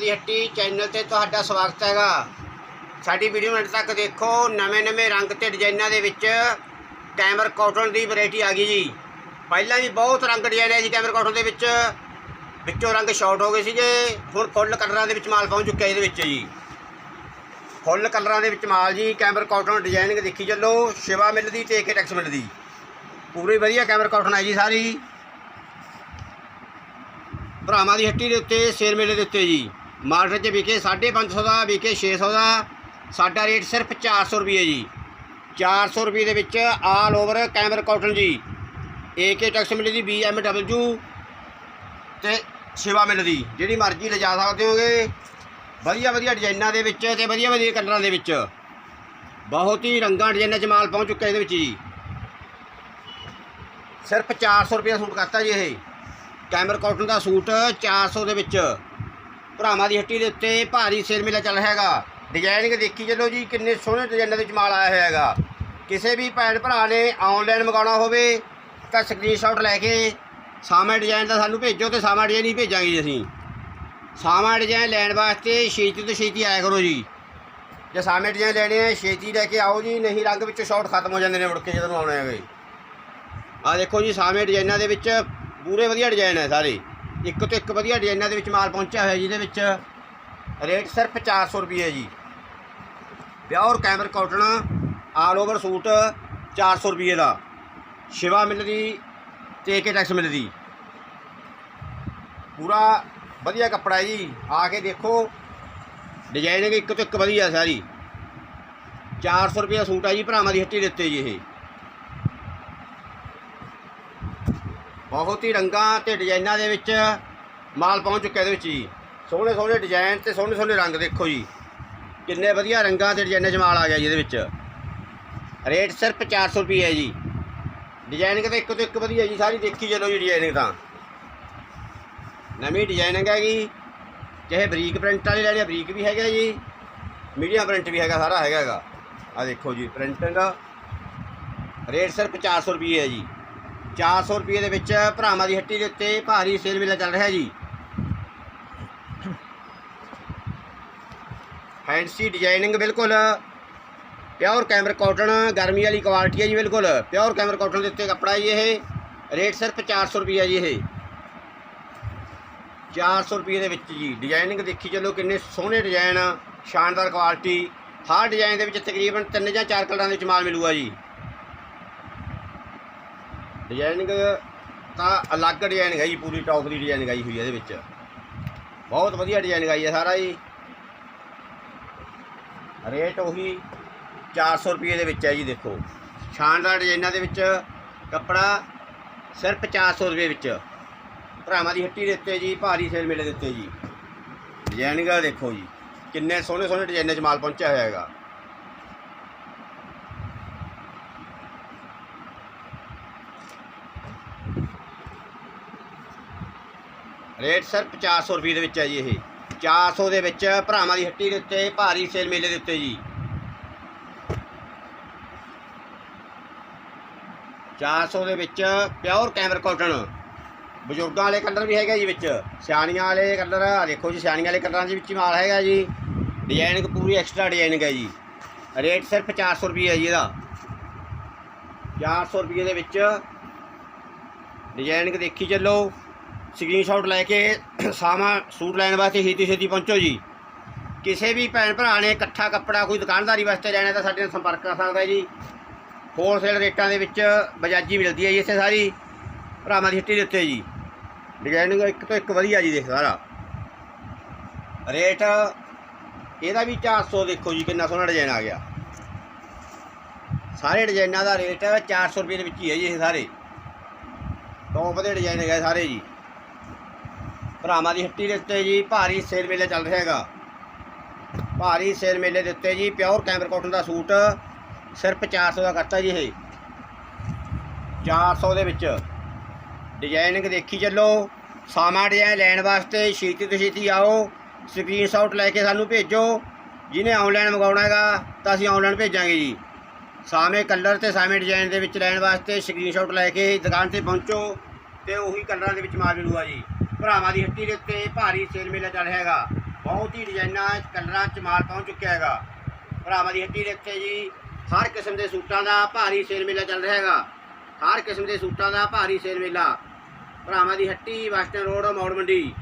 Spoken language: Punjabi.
ਦੀ ਹੱਟੀ ਚੈਨਲ ਤੇ ਤੁਹਾਡਾ ਸਵਾਗਤ ਹੈਗਾ। ਸਾਡੀ ਵੀਡੀਓ ਅੰਤ ਤੱਕ ਦੇਖੋ ਨਵੇਂ-ਨਵੇਂ ਰੰਗ ਤੇ ਡਿਜ਼ਾਈਨਾਂ ਦੇ ਵਿੱਚ ਕੈਮਰ ਕਾਟਨ ਦੀ ਵੈਰਾਈਟੀ ਆ ਗਈ ਜੀ। ਪਹਿਲਾਂ ਵੀ ਬਹੁਤ ਰੰਗ ਡਿਜ਼ਾਈਨ ਹੈ ਜੀ ਕੈਮਰ ਕਾਟਨ ਦੇ ਵਿੱਚ। ਵਿੱਚੋਂ ਰੰਗ ਸ਼ਾਰਟ ਹੋ ਗਏ ਸੀਗੇ, ਹੁਣ ਫੁੱਲ ਕਲਰਾਂ ਦੇ ਵਿੱਚ ਮਾਲ ਪਹੁੰਚ ਚੁੱਕਿਆ ਇਹਦੇ ਵਿੱਚ ਜੀ। ਫੁੱਲ ਕਲਰਾਂ ਦੇ ਵਿੱਚ ਮਾਲ ਜੀ, ਕੈਮਰ ਕਾਟਨ ਡਿਜ਼ਾਈਨਿੰਗ ਦੇਖੀ ਚੱਲੋ, ਸ਼ਿਵਾ ਮਿਲ ਦੀ ਤੇ ਏਕੇ ਟੈਕਸ ਮਿਲ ਦੀ। ਪੂਰੀ ਵਧੀਆ ਕੈਮਰ ਕਾਟਨ ਹੈ ਜੀ ਸਾਰੀ। ਭਰਾਵਾਂ ਦੀ ਹੱਟੀ ਦੇ ਉੱਤੇ, ਸ਼ੇਰ ਮੇਲੇ ਦੇ ਉੱਤੇ ਜੀ। ਮਾਰਕੀਟ 'ਚ ਵਿਕੇ 550 ਦਾ, ਵਿਕੇ 600 ਦਾ। ਸਾਡਾ ਰੇਟ ਸਿਰਫ 400 ਰੁਪਏ ਜੀ। 400 ਰੁਪਏ ਦੇ ਵਿੱਚ ਆਲ ਓਵਰ ਕੈਮਰ ਕਾਟਨ ਜੀ। ਏਕੇ ਟੈਕਸ ਮਿਲ ਦੀ BMW ਤੇ ਸ਼ਿਵਾ ਮਿਲ ਦੀ ਜਿਹੜੀ ਮਰਜ਼ੀ ਲਿਜਾ ਸਕਦੇ ਹੋਗੇ। ਵਧੀਆ ਵਧੀਆ ਡਿਜ਼ਾਈਨਾਂ ਦੇ ਵਿੱਚ ਤੇ ਵਧੀਆ ਵਧੀਆ ਕਲਰਾਂ ਦੇ ਵਿੱਚ। ਬਹੁਤ ਹੀ ਰੰਗਾਂ ਡਿਜ਼ਾਈਨਾਂ 'ਚ ਮਾਲ ਪਹੁੰਚ ਚੁੱਕਾ ਇਹਦੇ ਵਿੱਚ ਜੀ। ਸਿਰਫ 400 ਰੁਪਏ ਦਾ ਸੂਟ ਕਰਤਾ ਜੀ ਇਹ। ਕੈਮਰ ਕਾਟਨ ਦਾ ਸੂਟ 400 ਦੇ ਵਿੱਚ। ਭਰਾਵਾਂ ਦੀ ਹੱਟੀ ਦੇ ਉੱਤੇ ਭਾਰੀ ਸੇਲ ਮੇਲਾ ਚੱਲ ਰਿਹਾ ਹੈਗਾ ਡਿਜ਼ਾਈਨਿੰਗ ਦੇਖੀ ਚੱਲੋ ਜੀ, ਕਿੰਨੇ ਸੋਹਣੇ ਡਿਜ਼ਾਈਨਾਂ ਦੇ ਵਿੱਚ ਮਾਲ ਆਇਆ ਹੋਇਆ ਹੈਗਾ। ਕਿਸੇ ਵੀ ਭੈਣ ਭਰਾ ਨੇ ਆਨਲਾਈਨ ਮੰਗਾਉਣਾ ਹੋਵੇ, ਤਾਂ ਸਕਰੀਨਸ਼ਾਟ ਲੈ ਕੇ ਸਾਮਾ ਡਿਜ਼ਾਈਨ ਦਾ ਸਾਨੂੰ ਭੇਜੋ ਤੇ ਸਾਮਾ ਡਿਜ਼ਾਈਨ ਹੀ ਭੇਜਾਂਗੇ ਜੀ ਅਸੀਂ। ਸਾਮਾ ਡਿਜ਼ਾਈਨ ਲੈਣ ਵਾਸਤੇ ਛੇਤੀ ਤੋਂ ਛੇਤੀ ਆਇਆ ਕਰੋ ਜੀ। ਜੇ ਸਾਮੇ ਡਿਜ਼ਾਈਨ ਲੈਣੇ ਆ ਛੇਤੀ ਲੈ ਕੇ ਆਓ ਜੀ, ਨਹੀਂ ਰੰਗ ਵਿੱਚੋਂ ਸ਼ਾਰਟ ਖਤਮ ਹੋ ਜਾਂਦੇ ਨੇ ਮੁੜ ਕੇ ਜਦੋਂ ਆਉਣੇ ਹੈਗੇ। ਆ ਦੇਖੋ ਜੀ ਸਾਮੇ ਡਿਜ਼ਾਈਨਾਂ ਦੇ ਵਿੱਚ ਪੂਰੇ ਵਧੀਆ ਡਿਜ਼ਾਈਨ ਹੈ ਸਾਰੇ। ਇੱਕ ਤੋਂ ਇੱਕ ਵਧੀਆ ਡਿਜ਼ਾਈਨਾਂ ਦੇ ਵਿੱਚ ਮਾਲ ਪਹੁੰਚਿਆ ਹੋਇਆ ਜਿਹਦੇ ਵਿੱਚ ਰੇਟ ਸਿਰਫ 400 ਰੁਪਏ ਜੀ। ਪਿਓਰ ਕੈਮਰ ਕਾਟਨ ਆਲ ਓਵਰ ਸੂਟ 400 ਰੁਪਏ ਦਾ। ਸ਼ਿਵਾ ਮਿਲ ਦੀ ਤੇ ਏਕੇ ਟੈਕਸ ਮਿਲ ਦੀ ਪੂਰਾ ਵਧੀਆ ਕੱਪੜਾ ਹੈ ਜੀ, ਆ ਕੇ ਦੇਖੋ। ਡਿਜ਼ਾਈਨਿੰਗ ਇੱਕ ਤੋਂ ਇੱਕ ਵਧੀਆ ਸਾਰੀ। 400 ਰੁਪਏ ਦਾ ਸੂਟ ਹੈ ਜੀ ਭਰਾਵਾਂ ਦੀ ਹੱਟੀ ਦੇ ਉੱਤੇ ਜੀ ਇਹ। ਬਹੁਤ ਹੀ ਰੰਗਾਂ ਤੇ ਡਿਜ਼ਾਈਨਾਂ ਦੇ ਵਿੱਚ ਮਾਲ ਪਹੁੰਚ ਚੁੱਕਿਆ ਇਹਦੇ ਵਿੱਚ ਜੀ। ਸੋਹਣੇ ਸੋਹਣੇ ਡਿਜ਼ਾਈਨ ਤੇ ਸੋਹਣੇ ਸੋਹਣੇ ਰੰਗ ਦੇਖੋ ਜੀ। ਕਿੰਨੇ ਵਧੀਆ ਰੰਗਾਂ ਤੇ ਡਿਜ਼ਾਈਨਾਂ 'ਚ ਮਾਲ ਆ ਗਿਆ ਜੀ ਇਹਦੇ ਵਿੱਚ। ਰੇਟ ਸਿਰਫ 400 ਰੁਪਏ ਹੈ ਜੀ। ਡਿਜ਼ਾਈਨਿੰਗ ਤਾਂ ਇੱਕ ਤੋਂ ਇੱਕ ਵਧੀਆ ਜੀ ਸਾਰੀ ਦੇਖੀ ਚਲੋ ਜੀ ਡਿਜ਼ਾਈਨਿੰਗ ਤਾਂ। ਨਵੀਂ ਡਿਜ਼ਾਈਨਿੰਗ ਹੈਗੀ ਚਾਹੇ ਬਰੀਕ ਪ੍ਰਿੰਟ ਵਾਲੇ ਲੈਣੇ ਆ, ਬਰੀਕ ਵੀ ਹੈਗਾ ਜੀ। ਮੀਡੀਅਮ ਪ੍ਰਿੰਟ ਵੀ ਹੈਗਾ ਸਾਰਾ ਹੈਗਾ ਹੈਗਾ। ਆ ਦੇਖੋ ਜੀ ਪ੍ਰਿੰਟਿੰਗ। ਰੇਟ ਸਿਰਫ 400 ਰੁਪਏ ਹੈ ਜੀ। 400 ਰੁਪਏ ਦੇ ਵਿੱਚ ਭਰਾਵਾਂ ਦੀ ਹੱਟੀ ਦੇ ਉੱਤੇ ਭਾਰੀ ਸੇਲ ਮੇਲਾ ਚੱਲ ਰਿਹਾ ਜੀ। ਫੈਂਸੀ ਡਿਜ਼ਾਈਨਿੰਗ ਬਿਲਕੁਲ। ਪਿਓਰ ਕੈਮਰ ਕਾਟਨ ਗਰਮੀ ਵਾਲੀ ਕੁਆਲਿਟੀ ਹੈ ਜੀ ਬਿਲਕੁਲ। ਪਿਓਰ ਕੈਮਰ ਕਾਟਨ ਦੇ ਉੱਤੇ ਕੱਪੜਾ ਜੀ ਇਹ। ਰੇਟ ਸਿਰਫ 400 ਰੁਪਏ ਜੀ ਇਹ। 400 ਰੁਪਏ ਦੇ ਵਿੱਚ ਜੀ। ਡਿਜ਼ਾਈਨਿੰਗ ਦੇਖੀ ਚੱਲੋ ਕਿੰਨੇ ਸੋਹਣੇ ਡਿਜ਼ਾਈਨ ਸ਼ਾਨਦਾਰ ਕੁਆਲਿਟੀ ਹਰ ਡਿਜ਼ਾਈਨ ਦੇ ਵਿੱਚ ਤਕਰੀਬਨ ਤਿੰਨ ਜਾਂ ਚਾਰ ਕਲਰਾਂ ਦੇ ਵਿੱਚ ਮਾਲ ਮਿਲੂਗਾ ਜੀ। ਡਿਜ਼ਾਈਨਿੰਗ ਤਾਂ ਅਲੱਗ ਡਿਜ਼ਾਈਨ ਹੈ ਜੀ ਪੂਰੀ ਟੌਪ ਦੀ ਡਿਜ਼ਾਈਨ ਗਾਈ ਹੋਈ ਹੈ ਇਹਦੇ ਵਿੱਚ। ਬਹੁਤ ਵਧੀਆ ਡਿਜ਼ਾਈਨ ਗਾਈ ਹੈ ਸਾਰਾ ਜੀ। ਰੇਟ ਉਹੀ 400 ਰੁਪਏ ਦੇ ਵਿੱਚ ਹੈ ਜੀ, ਦੇਖੋ। ਸ਼ਾਨਦਾਰ ਡਿਜ਼ਾਈਨਾਂ ਦੇ ਵਿੱਚ। ਕੱਪੜਾ ਸਿਰਫ 400 ਰੁਪਏ ਵਿੱਚ। ਭਰਾਵਾਂ ਦੀ ਹੱਟੀ ਦੇ ਉੱਤੇ ਜੀ, ਭਾਰੀ ਸੇਲ ਮੇਲੇ ਦੇ ਉੱਤੇ ਜੀ। ਡਿਜ਼ਾਈਨਿੰਗ ਦੇਖੋ ਜੀ, ਕਿੰਨੇ ਸੋਹਣੇ ਸੋਹਣੇ ਡਿਜ਼ਾਈਨਾਂ 'ਚ ਮਾਲ ਪਹੁੰਚਿਆ ਹੋਇਆ ਹੈਗਾ। ਰੇਟ ਸਿਰਫ 400 ਰੁਪਏ ਦੇ ਵਿੱਚ ਹੈ ਜੀ ਇਹ। 400 ਦੇ ਵਿੱਚ ਭਰਾਵਾਂ ਦੀ ਹੱਟੀ ਦੇ ਉੱਤੇ ਭਾਰੀ ਸੇਲ ਮੇਲੇ ਦੇ ਉੱਤੇ ਜੀ। 400 ਦੇ ਵਿੱਚ ਪਿਓਰ ਕੈਮਰ ਕਾਟਨ। ਬਜ਼ੁਰਗਾਂ ਵਾਲੇ ਕਲਰ ਵੀ ਹੈਗਾ ਜੀ ਵਿੱਚ। ਸਿਆਣੀਆਂ ਵਾਲੇ ਕਲਰ ਆ ਦੇਖੋ ਜੀ ਸਿਆਣੀਆਂ ਵਾਲੇ ਕਲਰਾਂ ਦੇ ਵਿੱਚ ਮਾਲ ਹੈਗਾ ਜੀ। ਡਿਜ਼ਾਈਨਿੰਗ ਪੂਰੀ ਐਕਸਟਰਾ ਡਿਜ਼ਾਈਨਿੰਗ ਹੈ ਜੀ। ਰੇਟ ਸਿਰਫ 400 ਰੁਪਏ ਹੈ ਜੀ ਇਹਦਾ। 400 ਰੁਪਏ ਦੇ ਵਿੱਚ ਡਿਜ਼ਾਈਨਿੰਗ ਦੇਖੀ ਚੱਲੋ। ਸਕਰੀਨਸ਼ਾਟ ਲੈ ਕੇ ਸਾਮਾ ਸੂਟ ਲੈਣ ਵਾਸਤੇ ਛੇਤੀ ਛੇਤੀ ਪਹੁੰਚੋ ਜੀ। ਕਿਸੇ ਵੀ ਭੈਣ ਭਰਾ ਨੇ ਇਕੱਠਾ ਕੱਪੜਾ ਕੋਈ ਦੁਕਾਨਦਾਰੀ ਵਾਸਤੇ ਲੈਣਾ ਤਾਂ ਸਾਡੇ ਨਾਲ ਸੰਪਰਕ ਕਰ ਸਕਦਾ ਜੀ। ਹੋਲਸੇਲ ਰੇਟਾਂ ਦੇ ਵਿੱਚ ਬਜਾਜੀ ਮਿਲਦੀ ਹੈ ਜੀ ਇੱਥੇ ਸਾਰੀ, ਭਰਾਵਾਂ ਦੀ ਹੱਟੀ ਦੇ ਉੱਤੇ ਜੀ। ਡਿਜ਼ਾਈਨਿੰਗ ਇੱਕ ਤੋਂ ਇੱਕ ਵਧੀਆ ਜੀ ਦੇਖ ਸਾਰਾ। ਰੇਟ ਇਹਦਾ ਵੀ 400 ਦੇਖੋ ਜੀ ਕਿੰਨਾ ਸੋਹਣਾ ਡਿਜ਼ਾਈਨ ਆ ਗਿਆ। ਸਾਰੇ ਡਿਜ਼ਾਈਨਾਂ ਦਾ ਰੇਟ 400 ਰੁਪਏ ਦੇ ਵਿੱਚ ਹੀ ਹੈ ਜੀ ਇਹ ਸਾਰੇ। ਟੌਪ ਦੇ ਡਿਜ਼ਾਈਨ ਹੈਗੇ ਸਾਰੇ ਜੀ। ਭਰਾਵਾਂ ਦੀ ਹੱਟੀ ਦੇ ਉੱਤੇ ਜੀ, ਭਾਰੀ ਸੇਲ ਮੇਲੇ ਚੱਲ ਰਿਹਾ ਹੈਗਾ। ਭਾਰੀ ਸੇਲ ਮੇਲੇ ਦੇ ਉੱਤੇ ਜੀ ਪਿਓਰ ਕੈਮਰ ਕਾਟਨ ਦਾ ਸੂਟ, ਸਿਰਫ 400 ਦਾ ਕਰਤਾ ਜੀ ਇਹ। 400 ਦੇ ਵਿੱਚ। ਡਿਜ਼ਾਈਨਿੰਗ ਦੇਖੀ ਚੱਲੋ। ਸਾਮਾ ਡਿਜ਼ਾਈਨ ਲੈਣ ਵਾਸਤੇ ਛੇਤੀ ਤੋਂ ਛੇਤੀ ਆਓ। ਸਕਰੀਨਸ਼ਾਟ ਲੈ ਕੇ ਸਾਨੂੰ ਭੇਜੋ। ਜਿਹਨੇ ਆਨਲਾਈਨ ਮੰਗਾਉਣਾ ਹੈਗਾ, ਤਾਂ ਅਸੀਂ ਆਨਲਾਈਨ ਭੇਜਾਂਗੇ ਜੀ। ਸਾਵੇਂ ਕਲਰ ਤੇ ਸਾਵੇਂ ਡਿਜ਼ਾਈਨ ਦੇ ਵਿੱਚ ਲੈਣ ਵਾਸਤੇ ਸਕਰੀਨਸ਼ਾਟ ਲੈ ਕੇ ਦੁਕਾਨ ਤੇ ਪਹੁੰਚੋ ਤੇ ਉਹੀ ਕਲਰਾਂ ਦੇ ਵਿੱਚ ਮਾਲ ਮਿਲੂਗਾ ਜੀ। ਭਰਾਵਾਂ ਦੀ ਹੱਟੀ ਦੇ ਉੱਤੇ ਭਾਰੀ ਸੇਲ ਮੇਲਾ ਚੱਲ ਰਿਹਾ ਹੈਗਾ। ਬਹੁਤ ਹੀ ਡਿਜ਼ਾਈਨਾਂ, ਕਲਰਾਂ ਚ ਮਾਲ ਪਹੁੰਚ ਚੁੱਕਿਆ ਹੈਗਾ। ਭਰਾਵਾਂ ਦੀ ਹੱਟੀ ਦੇ ਉੱਤੇ ਜੀ ਹਰ ਕਿਸਮ ਦੇ ਸੂਟਾਂ ਦਾ ਭਾਰੀ ਸੇਲ ਮੇਲਾ ਚੱਲ ਰਿਹਾ ਹੈਗਾ। ਹਰ ਕਿਸਮ ਦੇ ਸੂਟਾਂ ਦਾ ਭਾਰੀ ਸੇਲ ਮੇਲਾ। ਭਰਾਵਾਂ ਦੀ ਹੱਟੀ ਵੈਸਟਰਨ ਰੋਡ, ਮੌੜ ਮੰਡੀ।